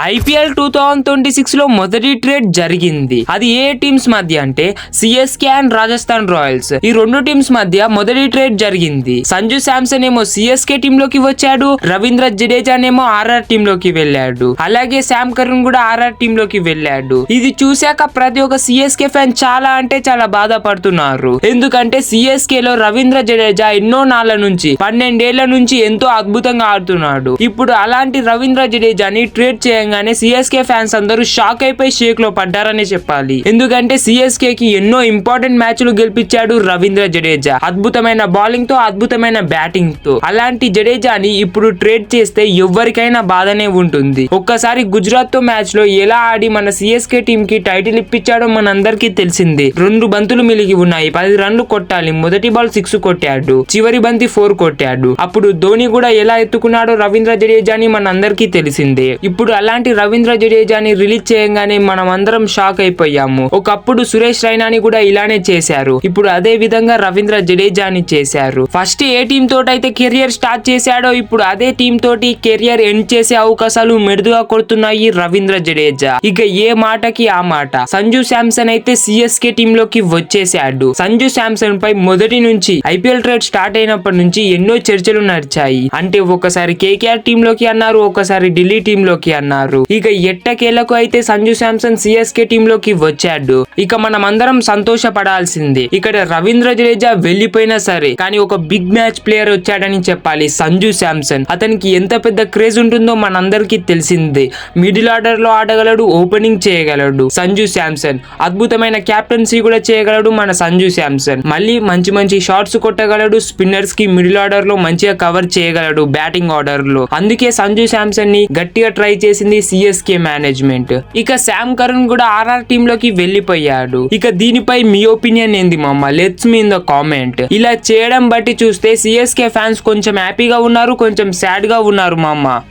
IPL two thousand twenty సిక్స్లో మొదటి trade జరిగింది. అది ఏ టీమ్స్ మధ్య అంటే సిఎస్కే అండ్ రాజస్థాన్ రాయల్స్. ఈ రెండు టీమ్స్ మధ్య మొదటి ట్రేడ్ జరిగింది. సంజు శాంసన్ ఏమో సిఎస్కే టీమ్లోకి వచ్చాడు రవీంద్ర జడేజానేమో ఆర్ఆర్ టీమ్లోకి వెళ్ళాడు. అలాగే శామ్ కరుణ్ కూడా ఆర్ఆర్ టీమ్లోకి వెళ్ళాడు. ఇది చూశాక ప్రతి ఒక్క సిఎస్కే ఫ్యాన్ చాలా అంటే చాలా బాధపడుతున్నారు. ఎందుకంటే సిఎస్కే లో రవీంద్ర జడేజా ఎన్నో నాళ్ళ నుంచి పన్నెండేళ్ళ నుంచి ఎంతో అద్భుతంగా ఆడుతున్నాడు. ఇప్పుడు అలాంటి రవీంద్ర జడేజాని ట్రేడ్ చేయంగానే సిఎస్కే ఫ్యాన్స్ అందరూ షాక్ అయిపోయి షేక్లో పడ్డారని చెప్పాలి. ఎందుకంటే సిఎస్కే కి ఎన్నో ఇంపార్టెంట్ మ్యాచ్లు గెలిపించాడు రవీంద్ర జడేజా. అద్భుతమైన బౌలింగ్తో అద్భుతమైన బ్యాటింగ్తో. అలాంటి జడేజాని ఇప్పుడు ట్రేడ్ చేస్తే ఎవరికైనా బాధనే ఉంటుంది. ఒక్కసారి గుజరాత్తో మ్యాచ్లో ఎలా ఆడి మన సిఎస్కే టీం కి టైటిల్ ఇప్పించాడో మనందరికీ తెలిసిందే. రెండు బంతులు మిలిగి ఉన్నాయి. పది రన్లు కొట్టాలి. మొదటి బాల్ సిక్స్ కొట్టాడు. చివరి బంతి ఫోర్ కొట్టాడు. అప్పుడు ధోని కూడా ఎలా ఎత్తుకున్నాడో రవీంద్ర జడేజాని మనందరికీ తెలిసిందే. ఇప్పుడు అలా అలాంటి రవీంద్ర జడేజాని రిలీజ్ చేయగానే మనం అందరం షాక్ అయిపోయాము. ఒకప్పుడు సురేష్ రైనాని కూడా ఇలానే చేశారు. ఇప్పుడు అదే విధంగా రవీంద్ర జడేజాని చేశారు. ఫస్ట్ ఏ టీం తోటైతే కెరియర్ స్టార్ట్ చేశాడో ఇప్పుడు అదే టీం తోటి కెరియర్ ఎండ్ చేసే అవకాశాలు మెరుదుగా కొడుతున్నాయి రవీంద్ర జడేజా. ఇక ఏ మాటకి ఆ మాట? సంజు శాంసన్ అయితే సిఎస్కే టీమ్లోకి వచ్చేసాడు సంజు శాంసన్ పై మొదటి నుంచి ఐపీఎల్ ట్రేడ్ స్టార్ట్ అయినప్పటి నుంచి ఎన్నో చర్చలు నడిచాయి. అంటే ఒకసారి కేకేఆర్ టీమ్లోకి అన్నారు ఒకసారి ఢిల్లీ టీమ్లోకి అన్నారు. ఇక ఎట్టకేలకు అయితే సంజు శాంసన్ సిఎస్కే టీమ్లోకి వచ్చాడు. ఇక మనం అందరం సంతోషపడాల్సిందే. ఇక్కడ రవీంద్ర జడేజా వెళ్ళిపోయినా సరే కానీ ఒక బిగ్ మ్యాచ్ ప్లేయర్ వచ్చాడని చెప్పాలి సంజు శాంసన్. అతనికి ఎంత పెద్ద క్రేజ్ ఉంటుందో మనందరికీ తెలిసిందే. మిడిల్ ఆర్డర్లో ఆడగలడు ఓపెనింగ్ చేయగలడు సంజు శాంసన్. అద్భుతమైన క్యాప్టెన్సీ కూడా చేయగలడు మన సంజు శాంసన్. మళ్ళీ మంచి మంచి షాట్స్ కొట్టగలడు స్పిన్నర్స్కి మిడిల్ ఆర్డర్లో మంచిగా కవర్ చేయగలడు బ్యాటింగ్ ఆర్డర్లో. అందుకే సంజు శాంసన్ని గట్టిగా ట్రై చేసింది సిఎస్కే మేనేజ్మెంట్ ఇక శామ్ కరుణ్ కూడా ఆర్ఆర్ టీమ్లోకి వెళ్ళిపోయాడు. ఇక దీనిపై మీ ఒపీనియన్ ఏంది మామ? Let's me in the comment ఇలా చేయడం బట్టి చూస్తే సిఎస్కే ఫ్యాన్స్ కొంచెం హ్యాపీగా ఉన్నారు కొంచెం సాడ్గా ఉన్నారు మామ.